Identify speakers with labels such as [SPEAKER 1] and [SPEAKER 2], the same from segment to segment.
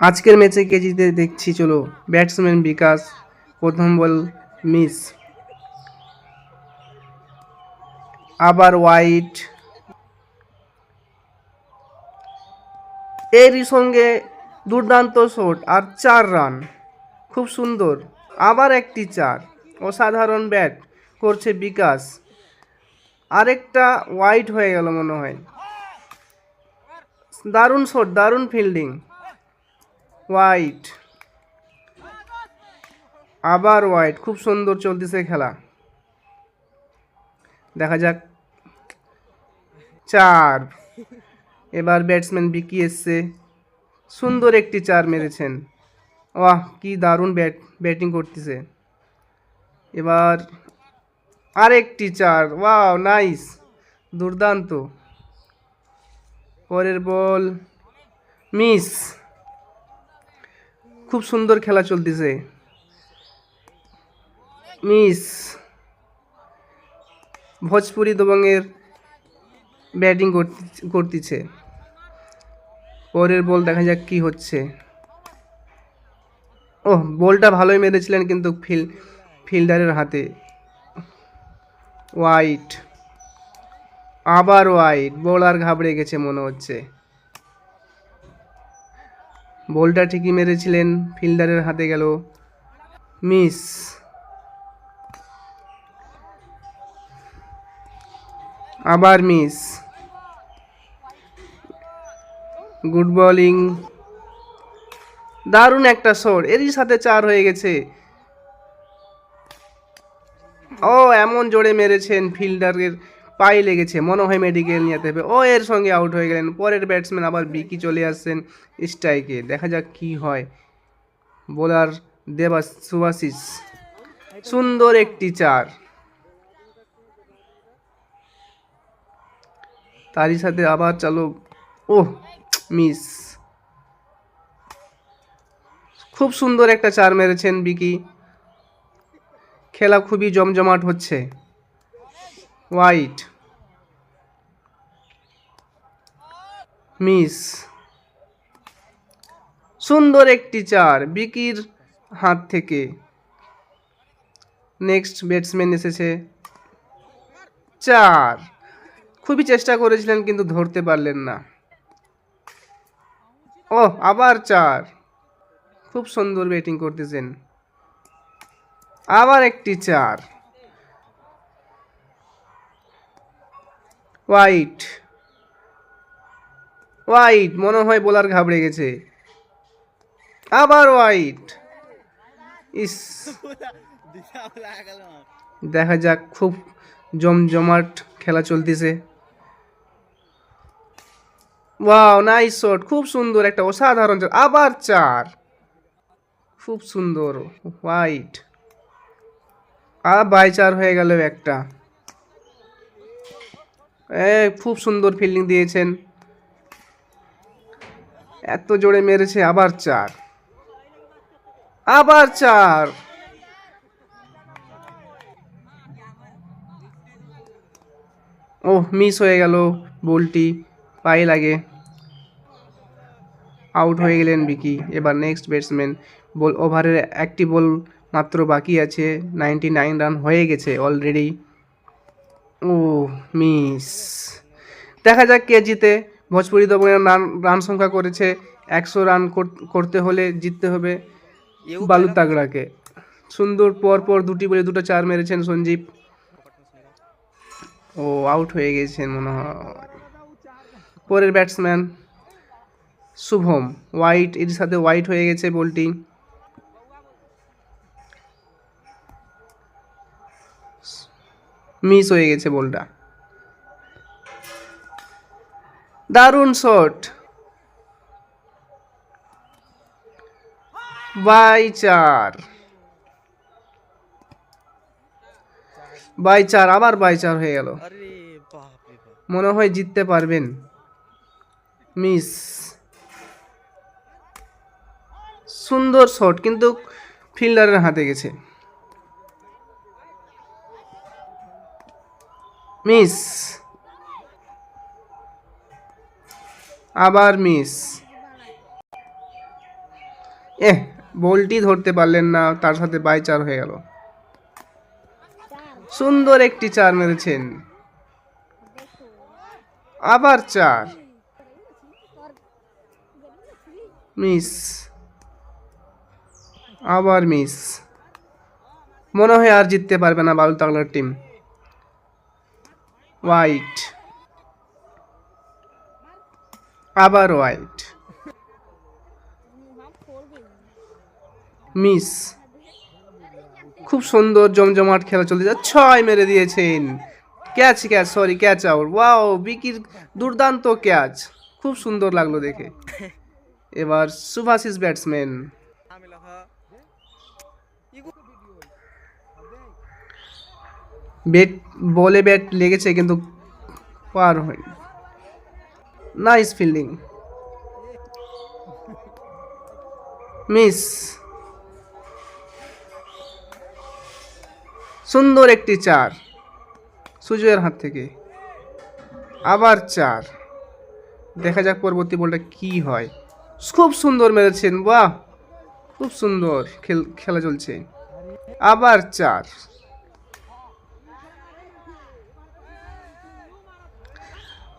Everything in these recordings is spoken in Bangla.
[SPEAKER 1] আজকের ম্যাচে কেজিতে দেখছি, চলো ব্যাটসম্যান বিকাশ, প্রথম বল মিস আবার হোয়াইট এরই সঙ্গে দুর্দান্ত শট আর চার রান খুব সুন্দর। আবার একটি চার। অসাধারণ ব্যাট করছে বিকাশ। আরেকটা হোয়াইট হয়ে গেল মনে হয়। দারুণ শট দারুণ ফিল্ডিং হোয়াইট। আবার হোয়াইট। খুব সুন্দর চলতেছে খেলা। দেখা যাক। চার। এবার ব্যাটসম্যান বিকি এসছে। সুন্দর একটি চার মেরেছেন। বাহ কি দারুণ ব্যাট, ব্যাটিং করতেছে। এবার আরেকটি চার। Wow, nice. দুর্দান্ত। পরের বল, মিস। খুব সুন্দর খেলা চলতেছে। মিস ভোজপুরি দবঙ্গের ব্যাটিং করতেছে। পরের বল দেখা যাক কি হচ্ছে। ও বলটা ভালোই মেরেছিলেন কিন্তু ফিল, ফিল্ডারের হাতে। হোয়াইট আবার হোয়াইট বোলার ঘাবড়ে গেছে মনে হচ্ছে। বলটা ঠিকই মেরেছিলেন, ফিল্ডারের হাতে গেল। মিস। আবার মিস। Good bowling. দারুণ একটা শট, এরই সাথে চার হয়ে গেছে। ও, এমন জোরে মেরেছেন ফিল্ডারের পায়ে লেগেছে। মনে হয় মেডিকেল নিয়ে হবে। ও এর সঙ্গে আউট হয়ে গেলেন। পরের ব্যাটসম্যান আবার বিকি চলে আসছেন স্ট্রাইকে দেখা যাক কি হয়। বোলার দেবাস সুভাশিস সুন্দর একটি চার। তারই সাথে আবার চালো। ও মিস খুব সুন্দর একটা চার মেরেছেন বিকি। খেলা খুবই জমজমাট হচ্ছে। হোয়াইট মিস সুন্দর একটি চার, বিকির হাত থেকে। নেক্সট ব্যাটসম্যান এসেছে। চার। খুবই চেষ্টা করেছিলেন কিন্তু ধরতে পারলেন না। ও আবার চার। খুব সুন্দর ব্যাটিং করতেছেন। আবার একটি চার। হোয়াইট হোয়াইট মনে হয় বোলার ঘাবড়ে গেছে। আবার হোয়াইট ইস। দেখা যাক, খুব জমজমাট খেলা চলতেছে। ওয়াও নাইস শট খুব সুন্দর একটা অসাধারণ। আবার চার। খুব সুন্দর হোয়াইট আর বাই চার হয়ে গেল একটা। খুব সুন্দর ফিল্ডিং দিয়েছেন। এত জোরে মেরেছে, আবার চার। আবার চার। ও মিস হয়ে গেল বলটি, পায়ে লাগে। আউট হয়ে গেলেন বিকি এবার নেক্সট ব্যাটসম্যান বল ওভারের একটি বল মাত্র বাকি আছে। নাইনটি নাইন রান হয়ে গেছে অলরেডি ও মিস। দেখা যাক কে জিতে। ভোজপুরি দমনের রান রান সংখ্যা করেছে একশো রান করতে হলে জিততে হবে বালু তাগড়াকে। সুন্দর পর পর দুটি বলে দুটো চার মেরেছেন সঞ্জীব। ও আউট হয়ে গেছেন মনে হয়। পরের ব্যাটসম্যান শুভম। হোয়াইট এর সাথে হোয়াইট হয়ে গেছে বলটি। মিস হয়ে গেছে বলটা। দারুণ শট। বাই চার। বাই চার আবার বাই চার হয়ে গেল। মনে হয় জিততে পারবেন। মিস। সুন্দর শট কিন্তু ফিল্ডারের হাতে গেছে। মিস। আবার মিস। এ বলটি ধরতে পারলেন না, তার সাথে বাই চার হয়ে গেল। সুন্দর একটি চার মেরেছেন। আবার চার। মিস। আবার মিস। মনে হয় আর জিততে পারবে না বাউল তাগলার টিম। হোয়াইট। আবার হোয়াইট। মিস। খুব সুন্দর জমজমাট খেলা চলে যায় ছয় মেরে দিয়েছেন। Catch catch sorry catch out. Wow বিকির দুর্দান্ত ক্যাচ। খুব সুন্দর লাগল দেখে। এবার সুভাশিস ব্যাটসম্যান। বেট, বলে ব্যাট লেগেছে কিন্তু পার হয়নি। নাইস ফিল্ডিং মিস সুন্দর একটি চার। সুজয়ের হাত থেকে। আবার চার। দেখা যাক পরবর্তী বলটা কি হয়। খুব সুন্দর মেরেছেন, বাহ! খুব সুন্দর খেলা চলছে। আবার চার।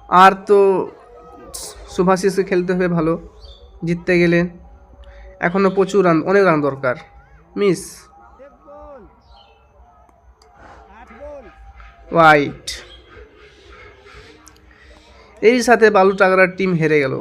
[SPEAKER 1] আর তো শুভাশিসকে খেলতে হবে ভালো, জিততে গেলে। এখনও প্রচুর রান, অনেক রান দরকার। মিস। হোয়াইট এই সাথে বালু টাগরার টিম হেরে গেল।